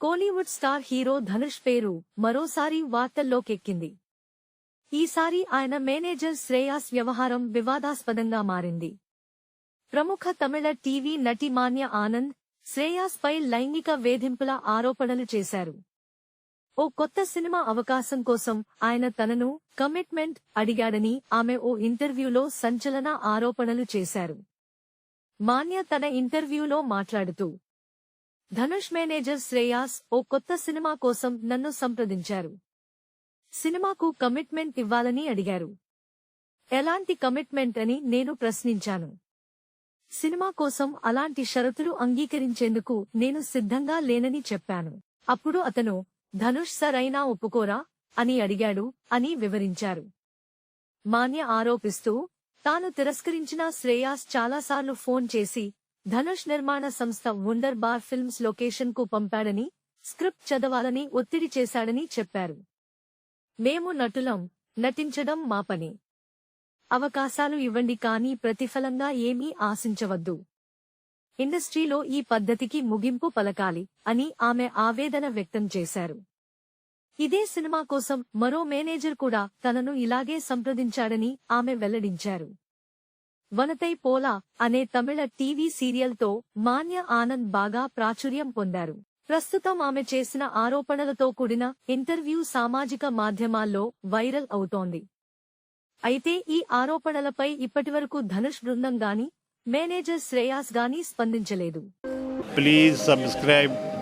Kollywood star hero Dhanush పేరు మరోసారి వార్తల్లోకెక్కింది. ఈసారి ఆయన మేనేజర్ శ్రేయాస్ వ్యవహారం వివాదాస్పదంగా మారింది. ప్రముఖ తమిళ టీవీ నటి మాన్య ఆనంద్ శ్రేయాస్ పై లైంగిక వేధింపుల ఆరోపణలు చేశారు. ఓ కొత్త సినిమా అవకాశం కోసం ఆయన తనను కమిట్మెంట్ అడిగాడని ఆమె ఓ ఇంటర్వ్యూలో సంచలన ఆరోపణలు చేశారు. మాన్య తన ఇంటర్వ్యూలో మాట్లాడుతూ ధనుష్ మేనేజర్ శ్రేయాస్ ఓ కొత్త సినిమా కోసం నన్ను సంప్రదించారు. సినిమాకు కమిట్మెంట్ ఇవ్వాలని అడిగారు. ఎలాంటి కమిట్మెంట్ అని నేను ప్రశ్నించాను. సినిమా కోసం అలాంటి షరతులు అంగీకరించేందుకు నేను సిద్ధంగా లేనని చెప్పాను. అప్పుడు అతను ధనుష్ సరైనా ఒప్పుకోరా? అని అడిగాడు అని వివరించారు. మాన్య ఆరోపిస్తూ తాను తిరస్కరించిన శ్రేయాస్ చాలాసార్లు ఫోన్ చేసి ధనుష్ నిర్మాణ సంస్థ వండర్ బార్ ఫిల్మ్స్ లొకేషన్కు పంపాడని స్క్రిప్ట్ చదవాలని ఒత్తిడి చేశాడని చెప్పారు. మేము నటులం నటించడం మా పని. అవకాశాలు ఇవ్వండి కానీ ప్రతిఫలంగా ఏమీ ఆశించవద్దు. ఇండస్ట్రీలో ఈ పద్ధతికి ముగింపు పలకాలి అని ఆమె ఆవేదన వ్యక్తం చేశారు. ఇదే సినిమా కోసం మరో మేనేజర్ కూడా తనను ఇలాగే సంప్రదించాడని ఆమె వెల్లడించారు. వనతై పోలా అనే తమిళ టీవీ సీరియల్తో మాన్య ఆనంద్ బాగా ప్రాచుర్యం పొందారు. ప్రస్తుతం ఆమె చేసిన ఆరోపణలతో కూడిన ఇంటర్వ్యూ సామాజిక మాధ్యమాల్లో వైరల్ అవుతోంది. అయితే ఈ ఆరోపణలపై ఇప్పటివరకు ధనుష్ బృందం గాని మేనేజర్ శ్రేయాస్ గాని స్పందించలేదు. Please subscribe